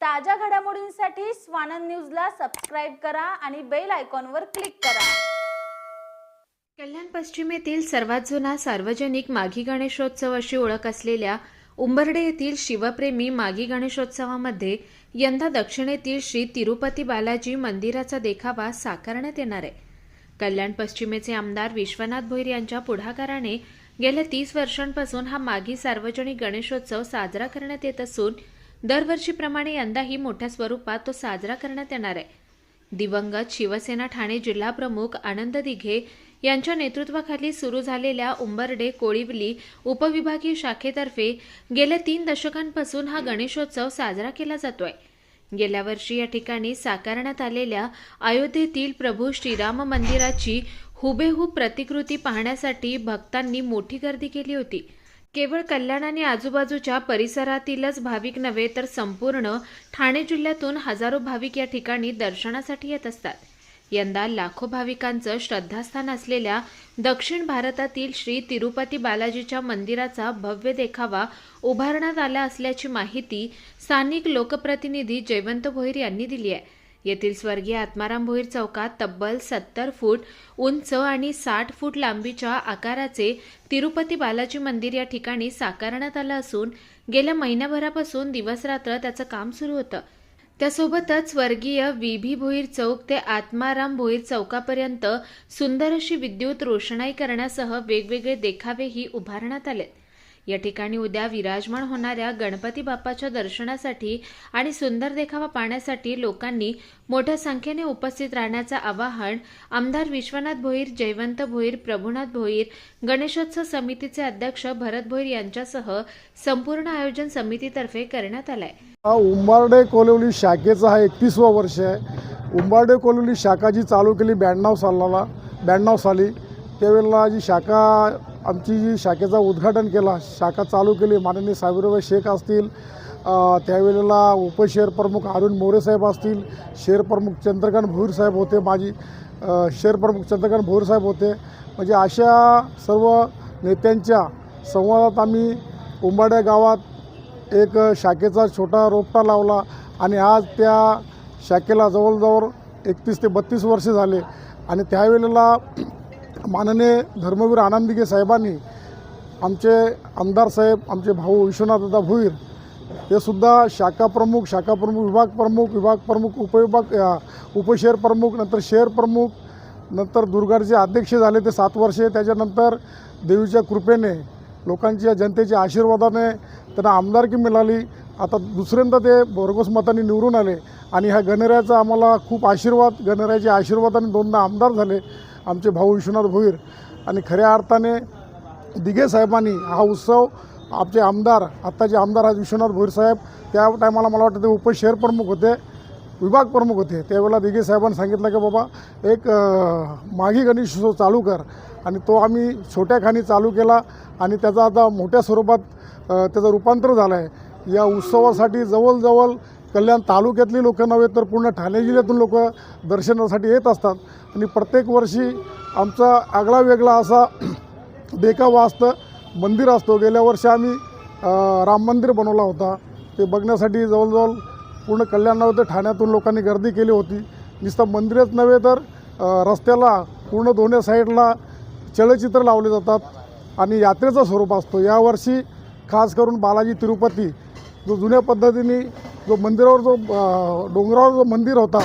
ताज्या घडामोडींसाठी स्वानंद न्यूजला सबस्क्राईब करा आणि बेल आयकॉनवर क्लिक करा. कल्याण पश्चिमेतील सर्वात जुना सार्वजनिक माघी गणेशोत्सव अशी ओळख असलेल्या उंबर्डे येथील शिवप्रेमी माघी गणेशोत्सवामध्ये यंदा दक्षिणेतील श्री तिरुपती बालाजी मंदिराचा देखावा साकारण्यात येणार आहे. कल्याण पश्चिमेचे आमदार विश्वनाथ भोईर यांच्या पुढाकाराने गेल्या तीस वर्षांपासून हा माघी सार्वजनिक गणेशोत्सव साजरा करण्यात येत असून दरवर्षीप्रमाणे यंदाही मोठ्या स्वरूपात तो साजरा करण्यात येणार आहे. दिवंगत शिवसेना ठाणे जिल्हाप्रमुख आनंद दिघे यांच्या नेतृत्वाखाली सुरू झालेल्या उंबरडे कोळिवली उपविभागीय शाखेतर्फे गेल्या तीन दशकांपासून हा गणेशोत्सव साजरा केला जातोय. गेल्या वर्षी या ठिकाणी साकारण्यात आलेल्या अयोध्येतील प्रभू श्रीराम मंदिराची हुबेहूब प्रतिकृती पाहण्यासाठी भक्तांनी मोठी गर्दी केली होती. केवळ कल्याण आणि आजूबाजूच्या परिसरातीलच भाविक नव्हे तर संपूर्ण ठाणे जिल्ह्यातून हजारो भाविक या ठिकाणी दर्शनासाठी येत असतात. यंदा लाखो भाविकांचं श्रद्धास्थान असलेल्या दक्षिण भारतातील श्री तिरुपती बालाजीच्या मंदिराचा भव्य देखावा उभारण्यात आला असल्याची माहिती स्थानिक लोकप्रतिनिधी जयवंत भोईर यांनी दिली आहे. येथील स्वर्गीय आत्माराम भोईर चौकात तब्बल सत्तर फूट उंच आणि साठ फूट लांबीच्या आकाराचे तिरुपती बालाजी मंदिर या ठिकाणी साकारण्यात आलं असून गेल्या महिन्याभरापासून दिवसरात्र त्याचं काम सुरू होतं. त्यासोबतच स्वर्गीय व्ही. व्ही. भोईर चौक ते आत्माराम भोईर चौकापर्यंत सुंदर अशी विद्युत रोषणाई करण्यासह वेगवेगळे देखावेही उभारण्यात आलेत. या ठिकाणी उद्या विराजमान होणाऱ्या गणपती बाप्पाच्या दर्शनासाठी आणि सुंदर देखावा पाहण्यासाठी लोकांनी मोठ्या संख्येने उपस्थित राहण्याचं आवाहन आमदार विश्वनाथ भोईर जयवंत भोईर प्रभुनाथ भोईर गणेशोत्सव समितीचे अध्यक्ष भरत भोईर यांच्यासह संपूर्ण आयोजन समितीतर्फे करण्यात आलंय. हा उंबारडे कोलिवली शाखेचा हा एकतीसवा वर्ष आहे. उंबारडे कोलवली शाखा जी चालू केली ब्याण्णव सालाला ब्याण्णव साली त्यावेळेला जी शाखा आमची जी शाखेचा उद्घाटन केला शाखा चालू केली माननीय साहेबराव शेख असतील त्यावेळेला उपशहर प्रमुख अरुण मोरे साहेब असतील शेर प्रमुख चंद्रकांत भोईर साहेब होते माझी शेर प्रमुख चंद्रकांत भोईर साहेब होते. म्हणजे अशा सर्व नेत्यांच्या संवादात आम्ही उंबाड्या गावात एक शाखेचा छोटा रोपटा लावला आणि आज त्या शाखेला जवळजवळ एकतीस ते बत्तीस वर्षे झाले. आणि त्यावेळेला माननीय धर्मवीर आनंदगे साहेबांनी आमचे आमदार साहेब आमचे भाऊ विश्वनाथदा भोईर हे सुद्धा शाखा प्रमुख शाखा प्रमुख विभाग प्रमुख विभाग प्रमुख उपविभाग उपशहर प्रमुख नंतर शहर प्रमुख नंतर दुर्गाचे अध्यक्ष झाले ते सात वर्षे त्याच्यानंतर देवीच्या कृपेने लोकांच्या जनतेच्या आशीर्वादाने त्यांना आमदारकी मिळाली. आता दुसऱ्यांदा ते भरघोस मतांनी निवडून आले आणि ह्या गणरायाचा आम्हाला खूप आशीर्वाद गणरायाच्या आशीर्वादाने दोनदा आमदार झाले. आमचे भाऊ विश्वनाथ भोईर आणि खऱ्या अर्थाने दिघे साहेबांनी हा उत्सव आमचे आमदार आत्ताचे आमदार आहेत विश्वनाथ भोईर साहेब त्या टायमाला मला वाटतं ते उपशहर प्रमुख होते विभाग प्रमुख होते. त्यावेळेला दिघे साहेबांनी सांगितलं की बाबा एक माघी गणेश गणेशोत्सव चालू कर आणि तो आम्ही छोट्या खाणी चालू केला आणि त्याचा आता मोठ्या स्वरूपात त्याचं रूपांतर झालं आहे या उत्सवासाठी जवळजवळ कल्याण तालुक्यातली लोक नव्हे तर पूर्ण ठाणे जिल्ह्यातून लोक दर्शनासाठी येत असतात. आणि प्रत्येक वर्षी आमचा आगळा वेगळा असा देखावा असतं मंदिर असतो. गेल्या वर्षी आम्ही राम मंदिर बनवला होता. ते बघण्यासाठी जवळजवळ पूर्ण कल्याण नव्हे तर ठाण्यातून लोकांनी गर्दी केली होती. नुसतं मंदिरच नव्हे तर रस्त्याला पूर्ण दोन्ही साईडला चलचित्र लावले जातात आणि यात्रेचं स्वरूप असतो. यावर्षी खास करून बालाजी तिरुपती जो जुन्या पद्धतीने जो मंदिरावर जो डोंगरावर जो मंदिर होता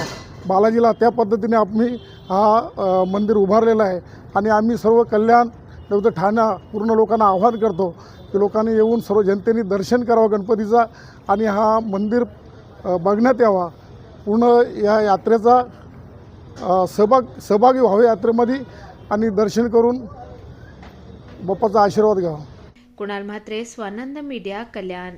बालाजीला त्या पद्धतीने आम्ही हा मंदिर उभारलेला आहे. आणि आम्ही सर्व कल्याण नव्हे तर पूर्ण लोकांना आव्हान करतो की लोकांनी येऊन सर्व जनतेने दर्शन करावं गणपतीचा आणि हा मंदिर बघण्यात यावा. पूर्ण या यात्रेचा सहभाग सहभागी व्हावे यात्रेमध्ये आणि दर्शन करून बाप्पाचा आशीर्वाद घ्यावा. कुणाल म्हात्रे स्वानंद मीडिया कल्याण.